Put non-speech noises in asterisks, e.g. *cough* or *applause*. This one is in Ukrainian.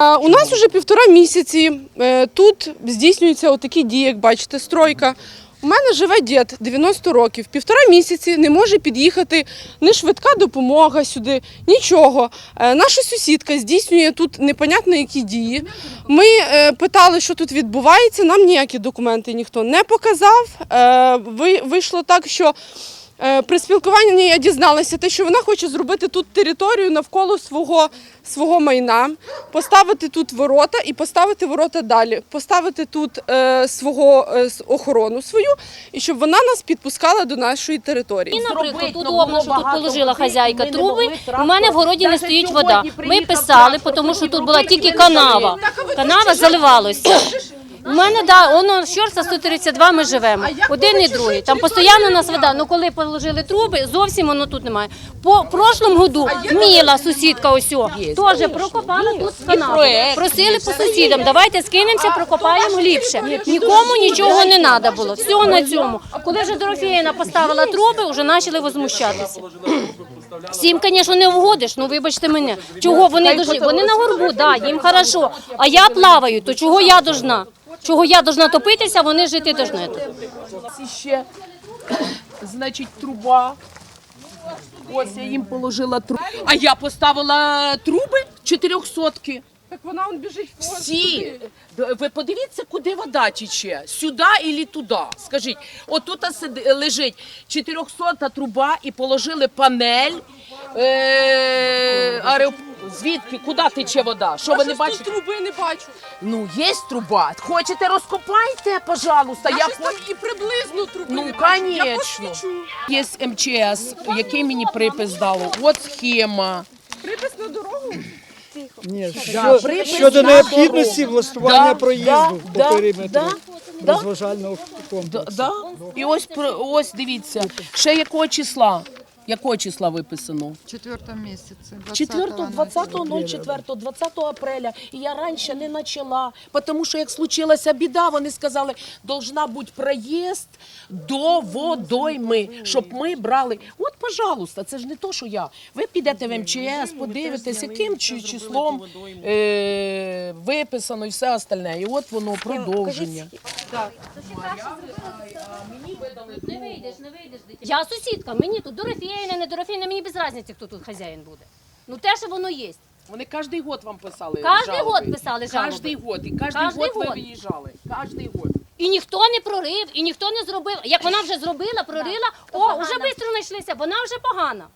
У нас вже півтора місяці е, тут здійснюються отакі дії, як бачите, стройка. У мене живе дід 90 років, півтора місяці не може під'їхати ні швидка допомога сюди, нічого. Е, Наша сусідка здійснює тут непонятно які дії. Ми е, питали, що тут відбувається. Нам ніякі документи ніхто не показав. Ви- Вийшло так, що При спілкуванні я дізналася те, що вона хоче зробити тут територію навколо свого, свого майна, поставити тут ворота і поставити ворота далі, поставити тут е, свого е, охорону свою, і щоб вона нас підпускала до нашої території. І, наприклад, ну, удобно, що тут положила хазяйка труби. У мене в городі не стоїть вода. Ми писали, тому що тут була тільки канава. Канава заливалася. У мене да, воно щорса 132 ми живемо. Один і другий. Там постійно у нас вода. Ну коли положили труби, зовсім воно тут немає. По прошлому году Міла, сусідка ось теж прокопала тут проект Просили по сусідам, давайте скинемося, прокопаємо глибше. Нікому нічого не треба було. Все на цьому. Коли вже Дорофєєна поставила труби, вже почали возмущатися. Всім, звісно, не вгодиш, ну вибачте мене. Чого вони дуже Вони на горбу, да, їм хорошо. А я плаваю, то чого я должна? Чого я должна топитися, вони жити должны. Ще, *coughs* значить, труба. Ось я їм положила трубу. А я поставила труби чотирьохсотки. Так вона он біжить Всі. Ви подивіться, куди вода тече. Сюди і туди. Скажіть, отут сиди- лежить 400 труба і положили панель. Е, аероп- Звідки? Куди тече вода? Що ви не бачите? труби не бачу. Ну, є труба. Хочете, розкопайте, пожалуйста. Я Я там і приблизно труби Ну, не бачу. Я конечно. посвічу. Є МЧС, який мені припис дало. От схема. Припис. Ні, Да, що, припис щодо необхідності влаштування Да, проїзду да, по периметру да, да. розважального Да, комплексу. да? І ось про- ось дивіться. Ще якого числа? Якого числа виписано? В четвертом месяце. 4, 20, 20 04, 20 апреля. І я раніше не почала, тому що як случилася біда, вони сказали, должна бути проїзд до водойми, щоб ми брали. От, пожалуйста, це ж не то, що я. Ви підете в МЧС, подивитесь, яким чи- числом е, виписано і все остальне. І от воно продовження. Не вийдеш, не вийдеш. Я сусідка, мені тут Дорофєєна, не Дорофєєна, мені без різниці, хто тут хазяїн буде. Ну те, що воно є. Вони кожен год вам писали. Кожний жалоби. год писали жалоби. Кожний год. І кожний Кожний год ви год. виїжджали. Кожний год. І ніхто не прорив, і ніхто не зробив. Як вона вже зробила, прорила, о, вже швидко знайшлися, вона вже погана.